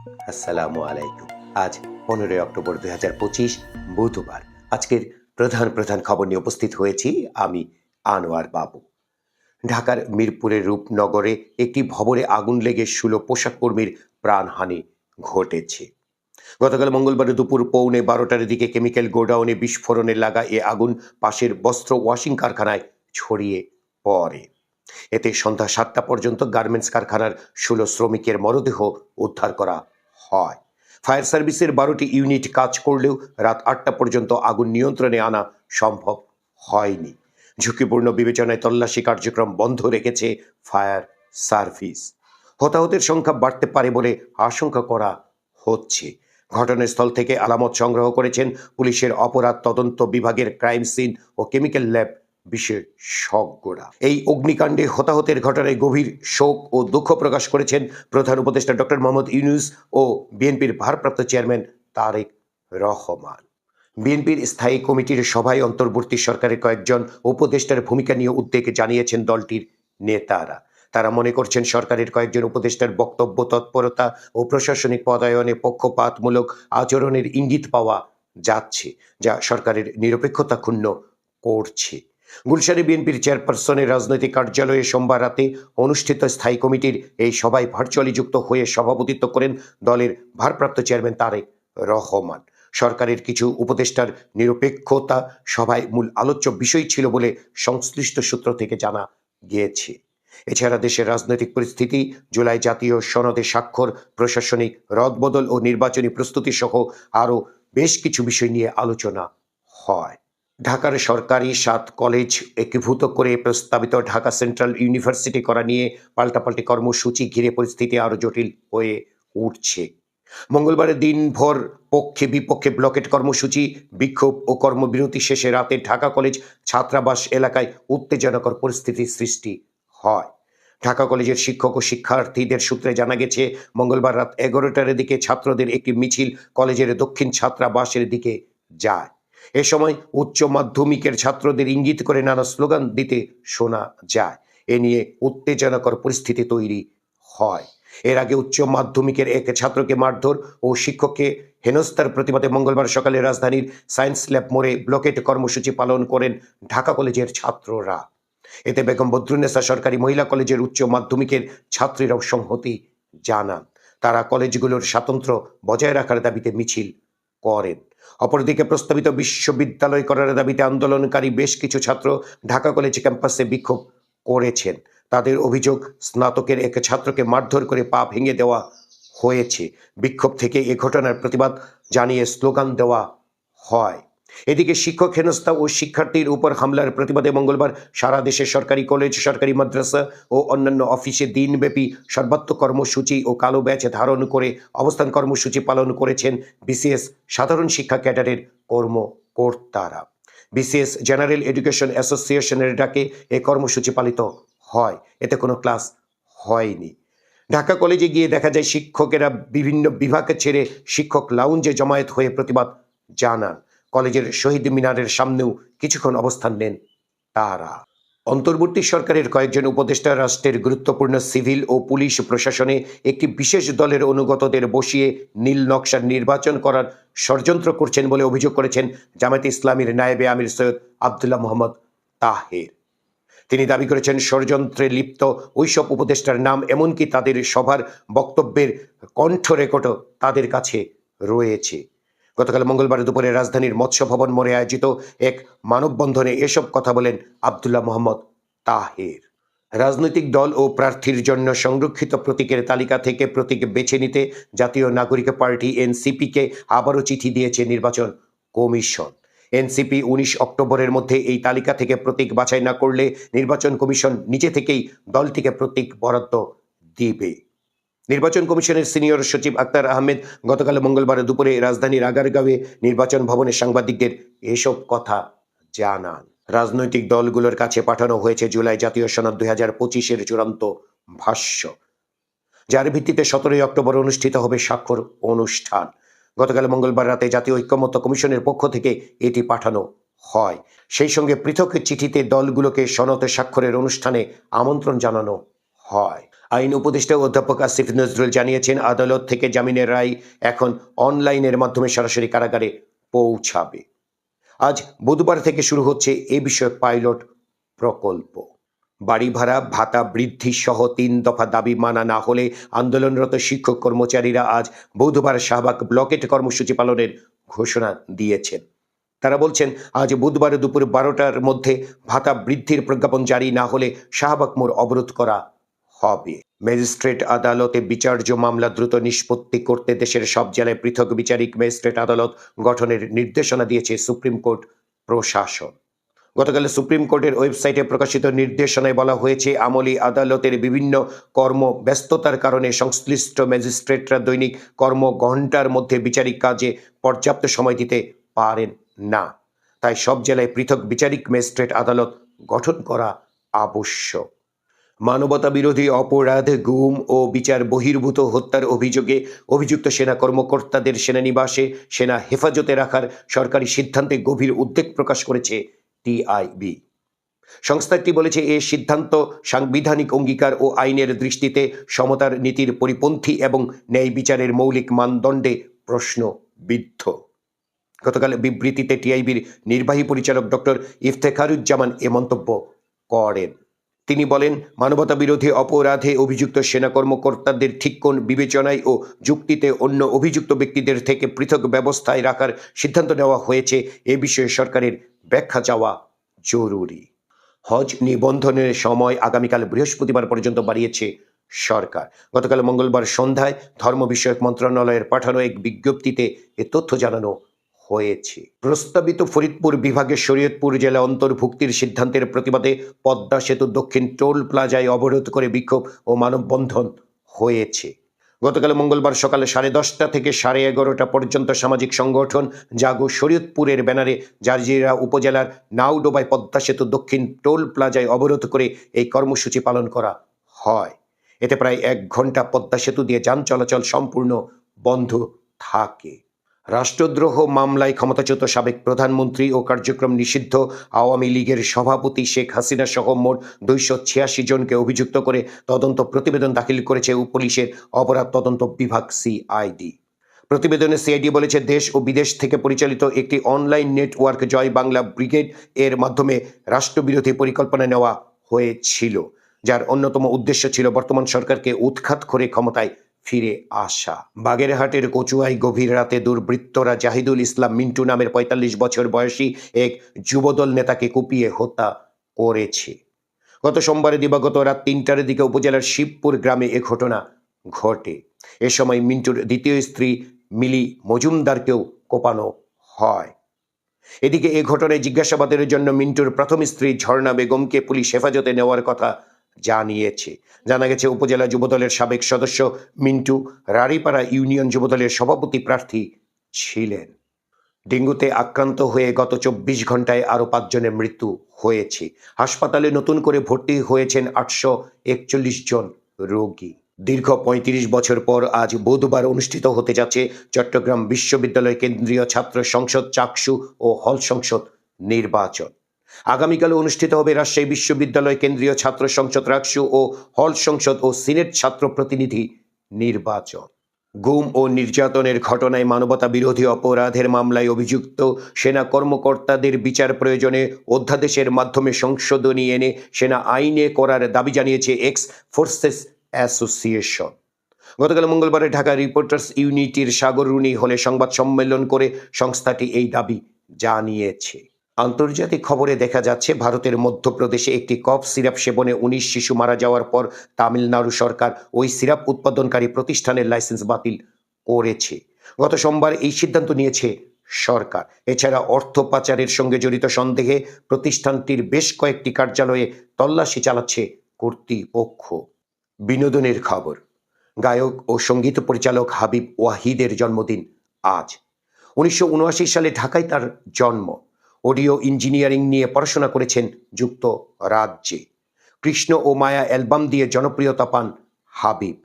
আসসালামু আলাইকুম। আজ পনেরোই অক্টোবর দুই হাজার পঁচিশ, বুধবার। আজকের প্রধান প্রধান খবর নিয়ে উপস্থিত হয়েছি আমি, আনোয়ার বাবু। ঢাকার মিরপুরের রূপনগরে একটি ভবনে আগুন লেগে ষোলো পোশাক কর্মীর প্রাণহানি ঘটেছে। গতকাল মঙ্গলবার দুপুর পৌনে বারোটার দিকে কেমিক্যাল গোডাউনে বিস্ফোরণে লাগা এ আগুন পাশের বস্ত্র ওয়াশিং কারখানায় ছড়িয়ে পড়ে। এতে সন্ধ্যা সাতটা পর্যন্ত গার্মেন্টস কারখানার ষোলো শ্রমিকের মরদেহ উদ্ধার করা হয়। ফায়ার সার্ভিসের বারোটি ইউনিট কাজ করলেও রাত আটটা পর্যন্ত আগুন নিয়ন্ত্রণে আনা সম্ভব হয়নি। ঝুঁকিপূর্ণ বিবেচনায় তল্লাশি কার্যক্রম বন্ধ রেখেছে ফায়ার সার্ভিস। হতাহতের সংখ্যা বাড়তে পারে বলে আশঙ্কা করা হচ্ছে। ঘটনাস্থল থেকে আলামত সংগ্রহ করেছেন পুলিশের অপরাধ তদন্ত বিভাগের ক্রাইম সিন ও কেমিক্যাল ল্যাব বিশেষজ্ঞরা। এই অগ্নিকাণ্ডে হতাহতের ঘটনায় গভীর শোক ও দুঃখ প্রকাশ করেছেন প্রধান উপদেষ্টা ডক্টর মোহাম্মদ ইউনুস ও বিএনপির ভারপ্রাপ্ত চেয়ারম্যান তারেক রহমান। বিএনপির স্থায়ী কমিটির সভায় অন্তর্বর্তী সরকারের কয়েকজন উপদেষ্টার ভূমিকা নিয়ে উদ্বেগ জানিয়েছেন দলটির নেতারা। তারা মনে করছেন সরকারের কয়েকজন উপদেষ্টার বক্তব্য তৎপরতা ও প্রশাসনিক পদায়নে পক্ষপাতমূলক আচরণের ইঙ্গিত পাওয়া যাচ্ছে, যা সরকারের নিরপেক্ষতা ক্ষুণ্ণ করছে। গুলশানে বিএনপির চেয়ারপারসনের রাজনৈতিক কার্যালয়ে সোমবার রাতে অনুষ্ঠিত স্থায়ী কমিটির এই সভায় ভার্চুয়ালি যুক্ত হয়ে সভাপতিত্ব করেন দলের ভারপ্রাপ্ত চেয়ারম্যান তারেক রহমান। সরকারের কিছু উপদেষ্টার নিরপেক্ষতা সভায় মূল আলোচ্য বিষয় ছিল বলে সংশ্লিষ্ট সূত্র থেকে জানা গিয়েছে। এছাড়া দেশের রাজনৈতিক পরিস্থিতি, জুলাই জাতীয় সনদে স্বাক্ষর, প্রশাসনিক রদবদল ও নির্বাচনী প্রস্তুতি সহ আরও বেশ কিছু বিষয় নিয়ে আলোচনা হয়। ঢাকার সরকারি সাত কলেজ একীভূত করে প্রস্তাবিত ঢাকা সেন্ট্রাল ইউনিভার্সিটি করা নিয়ে পাল্টাপাল্টি কর্মসূচি ঘিরে পরিস্থিতি আরও জটিল হয়ে উঠছে। মঙ্গলবারের দিনভর পক্ষে বিপক্ষে ব্লকেট কর্মসূচি, বিক্ষোভ ও কর্মবিরতি শেষে রাতে ঢাকা কলেজ ছাত্রাবাস এলাকায় উত্তেজনাকর পরিস্থিতির সৃষ্টি হয়। ঢাকা কলেজের শিক্ষক ও শিক্ষার্থীদের সূত্রে জানা গেছে, মঙ্গলবার রাত এগারোটার দিকে ছাত্রদের একটি মিছিল কলেজের দক্ষিণ ছাত্রাবাসের দিকে যায়। এ সময় উচ্চ মাধ্যমিকের ছাত্রদের ইঙ্গিত করে নানা স্লোগান দিতে শোনা যায়। এ নিয়ে উত্তেজনাকর পরিস্থিতি তৈরি হয়। এর আগে উচ্চ মাধ্যমিকের এক ছাত্রকে মারধর ও শিক্ষককে হেনস্থার প্রতিবাদে মঙ্গলবার সকালে রাজধানীর সায়েন্স ল্যাব মোড়ে ব্লকেট কর্মসূচি পালন করেন ঢাকা কলেজের ছাত্ররা। এতে বেগম বদরুন্নেসা সরকারি মহিলা কলেজের উচ্চ মাধ্যমিকের ছাত্রীরাও সংহতি জানান। তারা কলেজগুলোর স্বাতন্ত্র্য বজায় রাখার দাবিতে মিছিল করেন। অপরদিকে প্রস্তাবিত বিশ্ববিদ্যালয় করার দাবিতে আন্দোলনকারী বেশ কিছু ছাত্র ঢাকা কলেজ ক্যাম্পাসে বিক্ষোভ করেছেন। তাদের অভিযোগ, স্নাতকের এক ছাত্রকে মারধর করে পা ভেঙে দেওয়া হয়েছে। বিক্ষোভ থেকে এ ঘটনার প্রতিবাদ জানিয়ে স্লোগান দেওয়া হয়। এদিকে শিক্ষক হেনস্থা ও শিক্ষার্থীর উপর হামলার প্রতিবাদে মঙ্গলবার সারা দেশের সরকারি কলেজ, সরকারি মাদ্রাসা ও অন্যান্য অফিসে দিনব্যাপী সর্বাত্মক কর্মসূচি ও কালো ব্যাচ ধারণ করে অবস্থান কর্মসূচি পালন করেছেন বিসিএস সাধারণ শিক্ষা ক্যাডারের কর্মকর্তারা। বিসিএস জেনারেল এডুকেশন অ্যাসোসিয়েশনের ডাকে এ কর্মসূচি পালিত হয়। এতে কোনো ক্লাস হয়নি। ঢাকা কলেজে গিয়ে দেখা যায়, শিক্ষকেরা বিভিন্ন বিভাগ ছেড়ে শিক্ষক লাউঞ্জে জমায়েত হয়ে প্রতিবাদ জানান। কলেজের শহীদ মিনারের সামনেও কিছুক্ষণ অবস্থান নেন তারা। অন্তর্বর্তী সরকারের কয়েকজন উপদেষ্টা রাষ্ট্রের গুরুত্বপূর্ণ সিভিল ও পুলিশ প্রশাসনে একটি বিশেষ দলের অনুগতদের বসিয়ে নীল নকশার নির্বাচন করার ষড়যন্ত্র করছেন বলে অভিযোগ করেছেন জামায়াতে ইসলামীর নায়েবে আমির সৈয়দ আবদুল্লাহ মোহাম্মদ তাহের। তিনি দাবি করেছেন, ষড়যন্ত্রে লিপ্ত ওইসব উপদেষ্টার নাম এমনকি তাদের সভার বক্তব্যের কণ্ঠ রেকর্ডও তাদের কাছে রয়েছে। গতকাল মঙ্গলবার দুপুরে রাজধানীর মৎস্য ভবন মোড়ে আয়োজিত এক মানববন্ধনে এসব কথা বলেন আবদুল্লাহ মোহাম্মদ তাহের। রাজনৈতিক দল ও প্রার্থীর জন্য সংরক্ষিত প্রতীকের তালিকা থেকে প্রতীক বেছে নিতে জাতীয় নাগরিক পার্টি এনসিপিকে আবারও চিঠি দিয়েছে নির্বাচন কমিশন। এনসিপি উনিশ অক্টোবরের মধ্যে এই তালিকা থেকে প্রতীক বাছাই না করলে নির্বাচন কমিশন নিজে থেকেই দলটিকে প্রতীক বরাদ্দ দিবে। নির্বাচন কমিশনের সিনিয়র সচিব আক্তার আহমেদ গতকাল মঙ্গলবার দুপুরে রাজধানীর আগারগাঁওয়ে নির্বাচন ভবনে সাংবাদিকদের এসব কথা জানান। রাজনৈতিক দলগুলোর কাছে পাঠানো হয়েছে জুলাই জাতীয় সনদ দুই হাজার পঁচিশের চূড়ান্ত ভাষ্য। যার ভিত্তিতে সতেরোই অক্টোবর অনুষ্ঠিত হবে স্বাক্ষর অনুষ্ঠান। গতকাল মঙ্গলবার রাতে জাতীয় ঐক্যমত্য কমিশনের পক্ষ থেকে এটি পাঠানো হয়। সেই সঙ্গে পৃথক চিঠিতে দলগুলোকে সনদ স্বাক্ষরের অনুষ্ঠানে আমন্ত্রণ জানানো হয়। আইন উপদেষ্টা অধ্যাপক আসিফ নজরুল জানিয়েছেন, আদালত থেকে জামিনের রায় এখন অনলাইনের মাধ্যমে সরাসরি কারাগারে পৌঁছাবে। আজ বুধবার থেকে শুরু হচ্ছে এ বিষয়ে পাইলট প্রকল্প। বাড়ি ভাড়া, ভাতা বৃদ্ধি সহ তিন দফা দাবি মানা না হলে আন্দোলনরত শিক্ষক কর্মচারীরা আজ বুধবার শাহবাগ ব্লকেট কর্মসূচি পালনের ঘোষণা দিয়েছেন। তারা বলছেন, আজ বুধবার দুপুর বারোটার মধ্যে ভাতা বৃদ্ধির প্রজ্ঞাপন জারি না হলে শাহবাগ মোড় অবরোধ করা হবে। ম্যাজিস্ট্রেট আদালতে বিচার্য মামলা দ্রুত নিষ্পত্তি করতে দেশের সব জেলায় পৃথক বিচারিক ম্যাজিস্ট্রেট আদালত গঠনের নির্দেশনা দিয়েছে সুপ্রিম কোর্ট প্রশাসন। গতকাল সুপ্রিম কোর্টের ওয়েবসাইটে প্রকাশিত নির্দেশনায় বলা হয়েছে, আমলি আদালতের বিভিন্ন কর্ম ব্যস্ততার কারণে সংশ্লিষ্ট ম্যাজিস্ট্রেটরা দৈনিক কর্ম ঘণ্টার মধ্যে বিচারিক কাজে পর্যাপ্ত সময় দিতে পারেন না। তাই সব জেলায় পৃথক বিচারিক ম্যাজিস্ট্রেট আদালত গঠন করা আবশ্যক। মানবতা বিরোধী অপরাধ, গুম ও বিচার বহির্ভূত হত্যার অভিযোগে অভিযুক্ত সেনা কর্মকর্তাদের সেনানিবাসে সেনা হেফাজতে রাখার সরকারি সিদ্ধান্তে গভীর উদ্বেগ প্রকাশ করেছে টিআইবি সংস্থাটি বলেছে, এ সিদ্ধান্ত সাংবিধানিক অঙ্গীকার ও আইনের দৃষ্টিতে সমতার নীতির পরিপন্থী এবং ন্যায় বিচারের মৌলিক মানদণ্ডে প্রশ্নবিদ্ধ। গতকাল বিবৃতিতে টিআইবির নির্বাহী পরিচালক ডক্টর ইফতেখারুজ্জামান এ মন্তব্য করেন। তিনি বলেন, মানবতা বিরোধী অপরাধে অভিযুক্ত সেনা কর্মকর্তাদের ঠিক কোন বিবেচনায় ও যুক্তিতে অন্য অভিযুক্ত ব্যক্তিদের থেকে পৃথক ব্যবস্থায় রাখার সিদ্ধান্ত নেওয়া হয়েছে, এ বিষয়ে সরকারের ব্যাখ্যা চাওয়া জরুরি। হজ নিবন্ধনের সময় আগামীকাল বৃহস্পতিবার পর্যন্ত বাড়িয়েছে সরকার। গতকাল মঙ্গলবার সন্ধ্যায় ধর্ম বিষয়ক মন্ত্রণালয়ের পাঠানো এক বিজ্ঞপ্তিতে এ তথ্য জানানো হয়েছে। প্রস্তাবিত ফরিদপুর বিভাগের শরীয়তপুর জেলা অন্তর্ভুক্তির সিদ্ধান্তের প্রতিবাদে পদ্মা সেতু দক্ষিণ টোল প্লাজায় অবরোধ করে বিক্ষোভ ও মানববন্ধন হয়েছে। গতকাল মঙ্গলবার সকালে সাড়ে দশটা থেকে সাড়ে এগারোটা পর্যন্ত সামাজিক সংগঠন জাগো শরীয়তপুরের ব্যানারে জার্জিরা উপজেলার নাউডোবায় পদ্মা সেতু দক্ষিণ টোল প্লাজায় অবরোধ করে এই কর্মসূচি পালন করা হয়। এতে প্রায় এক ঘণ্টা পদ্মা সেতু দিয়ে যান চলাচল সম্পূর্ণ বন্ধ থাকে। রাষ্ট্রদ্রোহ মামলায় ক্ষমতাচ্যুত সাবেক প্রধানমন্ত্রী ও কার্যক্রম নিষিদ্ধ আওয়ামী লীগের সভাপতি শেখ হাসিনা সহ মোট দুইশো ছিয়াশি জনকে অভিযুক্ত করে তদন্ত প্রতিবেদন দাখিল করেছে পুলিশের অপরাধ তদন্ত বিভাগ সিআইডি। প্রতিবেদনে সিআইডি বলেছে, দেশ ও বিদেশ থেকে পরিচালিত একটি online network Joy Bangla brigade এর মাধ্যমে রাষ্ট্রবিরোধী পরিকল্পনা নেওয়া হয়েছিল, যার অন্যতম উদ্দেশ্য ছিল বর্তমান সরকারকে উৎখাত করে ক্ষমতায় ফিরে আসা। বাগেরহাটের কচুয়াই গভীর রাতে দুর্বৃত্তরা জাহিদুল ইসলাম মিন্টু নামের পঁয়তাল্লিশ বছর বয়সী এক যুবদল নেতাকে কুপিয়ে হত্যা করেছে। গত সোমবারে দিবাগত রাত তিনটার দিকে উপজেলার শিবপুর গ্রামে এ ঘটনা ঘটে। এ সময় মিন্টুর দ্বিতীয় স্ত্রী মিলি মজুমদারকেও কোপানো হয়। এদিকে এ ঘটনায় জিজ্ঞাসাবাদের জন্য মিন্টুর প্রথম স্ত্রী ঝর্ণা বেগমকে পুলিশ হেফাজতে নেওয়ার কথা জানিয়েছে। জানা গেছে, উপজেলা যুবদলের সাবেক সদস্য মিন্টু রাড়িপাড়া ইউনিয়ন যুবদলের সভাপতি প্রার্থী ছিলেন। ডেঙ্গুতে আক্রান্ত হয়ে গত চব্বিশ ঘন্টায় আরও পাঁচজনের মৃত্যু হয়েছে। হাসপাতালে নতুন করে ভর্তি হয়েছেন আটশো একচল্লিশ জন রোগী। দীর্ঘ পঁয়ত্রিশ বছর পর আজ বুধবার অনুষ্ঠিত হতে যাচ্ছে চট্টগ্রাম বিশ্ববিদ্যালয় কেন্দ্রীয় ছাত্র সংসদ চাকসু ও হল সংসদ নির্বাচন। আগামীকাল অনুষ্ঠিত হবে রাজশাহী বিশ্ববিদ্যালয় কেন্দ্রীয় ছাত্র সংসদ রাকসু ও হল সংসদ ও সিনেট ছাত্র প্রতিনিধি নির্বাচন। গুম ও নির্যাতনের ঘটনায় মানবতা বিরোধী অপরাধের মামলায় অভিযুক্ত সেনা কর্মকর্তাদের বিচার প্রয়োজনে অধ্যাদেশের মাধ্যমে সংশোধনী এনে সেনা আইনে করার দাবি জানিয়েছে এক্স ফোর্সেস অ্যাসোসিয়েশন। গতকাল মঙ্গলবারে ঢাকা রিপোর্টার্স ইউনিটির সাগররুনি হলে সংবাদ সম্মেলন করে সংস্থাটি এই দাবি জানিয়েছে। আন্তর্জাতিক খবরে দেখা যাচ্ছে, ভারতের মধ্যপ্রদেশে একটি কফ সিরাপ সেবনে উনিশ শিশু মারা যাওয়ার পর তামিলনাড়ু সরকার ওই সিরাপ উৎপাদনকারী প্রতিষ্ঠানের লাইসেন্স বাতিল করেছে। গত সোমবার এই সিদ্ধান্ত নিয়েছে সরকার। এছাড়া অর্থ পাচারের সঙ্গে জড়িত সন্দেহে প্রতিষ্ঠানটির বেশ কয়েকটি কার্যালয়ে তল্লাশি চালাচ্ছে কর্তৃপক্ষ। বিনোদনের খবর, গায়ক ও সংগীত পরিচালক হাবিব ওয়াহিদের জন্মদিন আজ। উনিশশো উনআশি সালে ঢাকায় তার জন্ম। অডিও ইঞ্জিনিয়ারিং নিয়ে পড়াশোনা করেছেন যুক্ত রাজ্যে। কৃষ্ণ ও মায়া অ্যালবাম দিয়ে জনপ্রিয়তা পান হাবিব।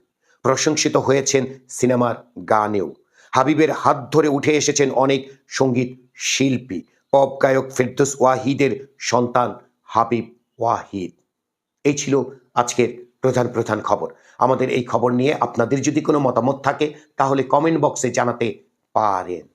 প্রশংসিত হয়েছেন সিনেমার গানেও। হাবিবের হাত ধরে উঠে এসেছেন অনেক সংগীত শিল্পী। পপ গায়ক ফেরদৌস ওয়াহিদের সন্তান হাবিব ওয়াহিদ। এই ছিল আজকের প্রধান প্রধান খবর। আমাদের এই খবর নিয়ে আপনাদের যদি কোনো মতামত থাকে, তাহলে কমেন্ট বক্সে জানাতে পারেন।